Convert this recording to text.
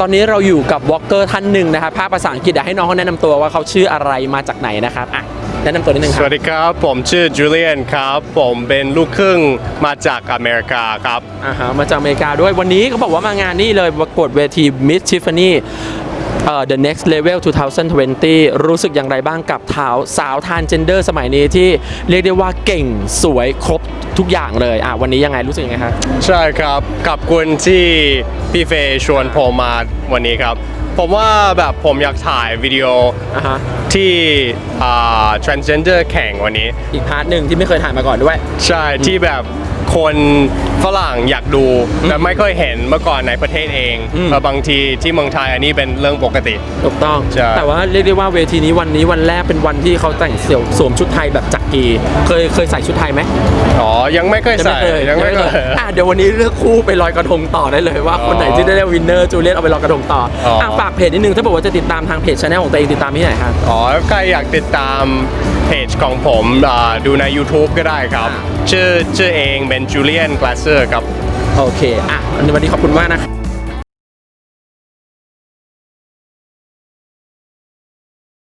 ตอนนี้เราอยู่กับวอล์กเกอร์ท่านหนึ่งนะครับภาคภาษาอังกฤษเดี๋ยวให้น้องเขาแนะนำตัวว่าเขาชื่ออะไรมาจากไหนนะครับอะแนะนำตัวนิดนึงคสรับ วัสดีครับ ผมชื่อจูเลียนครับ ผมเป็นลูกครึ่งมาจากอเมริกาครับ อ่าฮะมาจากอเมริกาด้วยวันนี้เขาบอกว่ามางานนี่เลยประกวดเวที Miss Tiffany เอ่อ The Next Level 2020 รู้สึกอย่างไรบ้างกับเท้าสาวทานเจนเดอร์สมัยนี้ที่เรียกได้ว่าเก่งสวยครบทุกอย่างเลยอะวันนี้ยังไงรู้สึกยังไงครับใช่ครับกับคุณที่พี่เฟย์ชวนผมมาวันนี้ครับ ผมว่าแบบผมอยากถ่ายวิดีโออะฮะที่อ่า transgender แข่งวันนี้ อีกพาร์ทหนึ่งที่ไม่เคยถ่ายมาก่อนด้วย ใช่ที่แบบ คนฝรั่งอยากดูแต่ไม่ค่อยเห็นเมื่อก่อนในประเทศเองอืมแล้วบางทีที่เมืองไทยอันนี้เป็นเรื่องปกติ ถูกต้องใช่แต่ว่าเรียกได้ว่าเวทีนี้วันนี้วันแรกเป็นวันที่เขาแต่งเสี่ยวสวมชุดไทยแบบจักรีเคยเคยใส่ชุดไทยไหมอ๋อ ยังไม่เคยใส่ยังไม่เคยอะเดี๋ยววันนี้เลือกคู่ไปลอยกระทงต่อได้เลยว่าอ๋อคนไหนที่ได้วินเนอร์จูเลียนเอาไปลอยกระทงต่ออ๋ออ่อะฝากเพจนิดนึงถ้าบอกว่าจะติดตามทางเพจชาแนลของตัวเองติดตามที่ไหนครับอ๋อใครอยากติดตามเพจของผมอ่าดูใน YouTube ก็ได้ครับอ่าชื่อชื่อเองเป็น Julian Glasser ครับ โอเค อะวันนี้ขอบคุณมากนะครับ